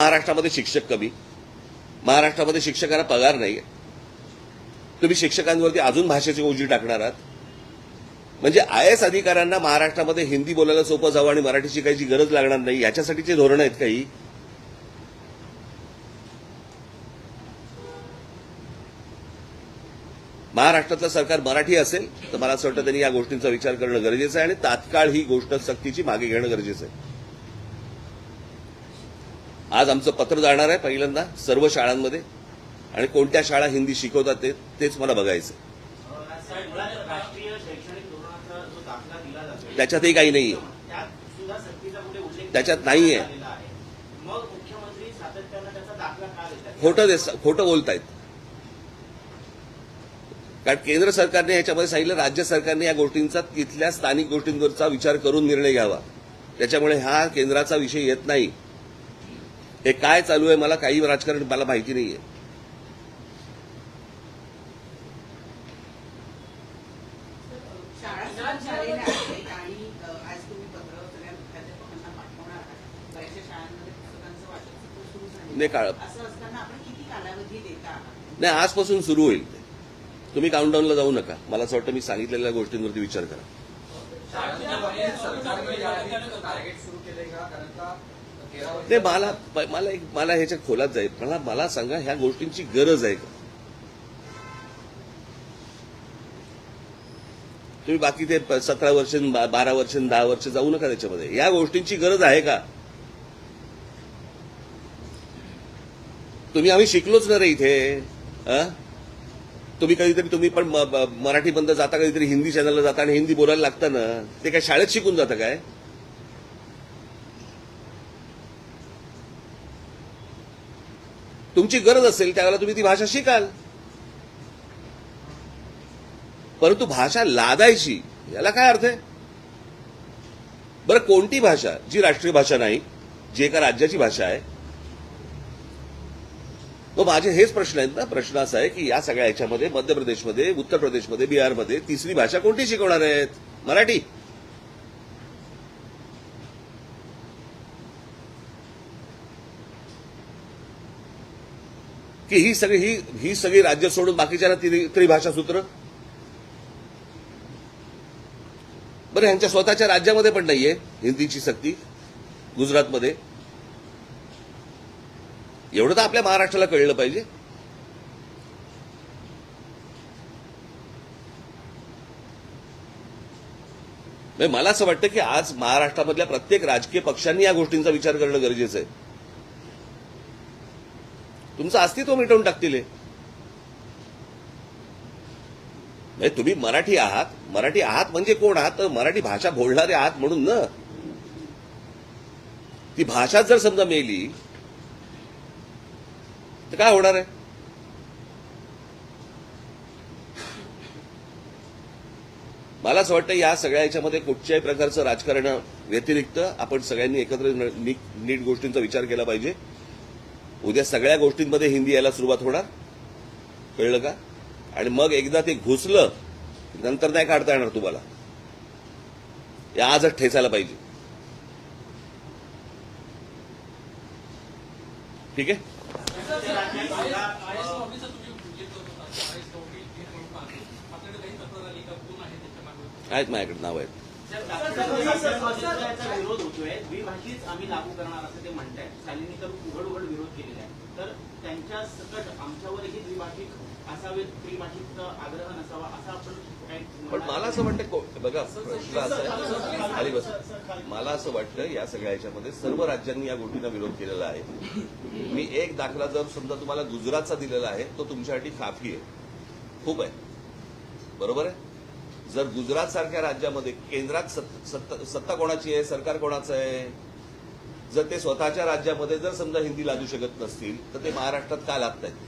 महाराष्ट्रामध्ये शिक्षक कमी. महाराष्ट्रामध्ये शिक्षकांना पगार नाही तुम्ही शिक्षकांवरती अजून भाषेची ओझी टाकणार आहात? म्हणजे आय एस अधिकाऱ्यांना महाराष्ट्रामध्ये हिंदी बोलायला सोपं जावं आणि मराठी शिकायची गरज लागणार नाही याच्यासाठीचे धोरणं आहेत काही? महाराष्ट्रातलं सरकार मराठी असेल तर मला असं वाटतं त्यांनी या गोष्टींचा विचार करणं गरजेचं आहे आणि तात्काळ ही गोष्ट सक्तीची मागे घेणं गरजेचं आहे. आज आमचं पत्र जाणार आहे पहिल्यांदा सर्व शाळांमध्ये. आणि कोणत्या शाळा हिंदी शिकवतात ते तेच मला बघायचं त्याच्यातही काही नाहीये. आहे त्याच्यात नाहीये. आहे. खोटं दे खोटं बोलतायत. कारण केंद्र सरकारने याच्यामध्ये सांगितलं राज्य सरकारने या गोष्टींचा तिथल्या स्थानिक गोष्टींवरचा विचार करून निर्णय घ्यावा. त्याच्यामुळे हा केंद्राचा विषय येत नाही. हे काय चालू आहे मला काही राजकारण मला माहिती नाही, काळ- असं असताना आपण किती कालावधी देता? आहात नाही आजपासून सुरू होईल ते. तुम्ही काउंटडाऊनला जाऊ नका. मला असं वाटतं मी सांगितलेल्या गोष्टींवरती विचार करा. ते नाही मला मला एक मला ह्याच्या खोलात जाईल. मला मला सांगा ह्या गोष्टींची गरज आहे का? तुम्ही बाकी ते सतरा वर्ष बारा वर्ष दहा वर्ष जाऊ नका त्याच्यामध्ये. या गोष्टींची गरज आहे का? तुम्ही आम्ही शिकलोच ना रे इथे. तुम्ही कधीतरी तुम्ही पण मराठी बंद जाता कधीतरी हिंदी चॅनलला जाता आणि हिंदी बोलायला लागतं ना. ते काय शाळेत शिकून जातं काय? तुमची गरज असेल त्यावेळेला तुम्ही ती भाषा शिकाल. परंतु भाषा लादायची याला काय अर्थ आहे? बरं कोणती भाषा जी राष्ट्रीय भाषा नाही जी एका राज्याची भाषा आहे? मग माझे हेच प्रश्न आहेत ना. प्रश्न असा आहे की या सगळ्या याच्यामध्ये मध्य प्रदेशमध्ये उत्तर प्रदेशमध्ये बिहारमध्ये तिसरी भाषा कोणती शिकवणार आहेत? मराठी. की ही सगळी ही ही सगळी राज्य सोडून बाकीच्या त्रिभाषा सूत्र? बरं ह्यांच्या स्वतःच्या राज्यामध्ये पण नाहीये हिंदीची सक्ती गुजरातमध्ये. एवढं तर आपल्या महाराष्ट्राला कळलं पाहिजे. म्हणजे मला असं वाटतं की आज महाराष्ट्रामधल्या प्रत्येक राजकीय पक्षांनी या गोष्टींचा विचार करणं गरजेचं आहे. तुमचं अस्तित्व मिटवून टाकतील हे. तुम्ही मराठी आहात. मराठी आहात म्हणजे कोण आहात? तर मराठी भाषा बोलणारे आहात म्हणून ना. ती भाषा जर समजा मेली तर काय होणार आहे? मला असं वाटतं या सगळ्या याच्यामध्ये कुठच्याही प्रकारचं राजकारण व्यतिरिक्त आपण सगळ्यांनी एकत्र नीट नीट गोष्टींचा विचार केला पाहिजे. उद्या सगळ्या गोष्टींमध्ये हिंदी यायला सुरुवात होणार. कळलं का? आणि मग एकदा ते घुसलं नंतर नाही काढता येणार तुम्हाला. या आजच ठेचायला पाहिजे. ठीक आहे? आहेत माझ्याकडे नाव आहेत. विरोध होतोय. द्विभाषीच आम्ही लागू करणार असं ते म्हणतायत. शालिनी तर उघड उघड विरोध केलेला आहे. तर त्यांच्या सकट आमच्यावरही द्विभाषिक असावे त्रिभाषिक आग्रह नसावा असा आपण पण मला असं वाटतं बघा प्रश्न असा आहे. खाली बस. मला असं वाटतं या सगळ्या ह्याच्यामध्ये सर्व राज्यांनी या गोष्टींना विरोध केलेला आहे. मी एक दाखला जर समजा तुम्हाला गुजरातचा दिलेला आहे तो तुमच्यासाठी काफी आहे. खूप आहे. बरोबर आहे? जर गुजरात सारख्या राज्यामध्ये केंद्रात सत- सत्ता सत्ता कोणाची आहे सरकार कोणाचं आहे जर ते स्वतःच्या राज्यामध्ये जर समजा हिंदी लादू शकत नसतील तर ते महाराष्ट्रात का लादत आहेत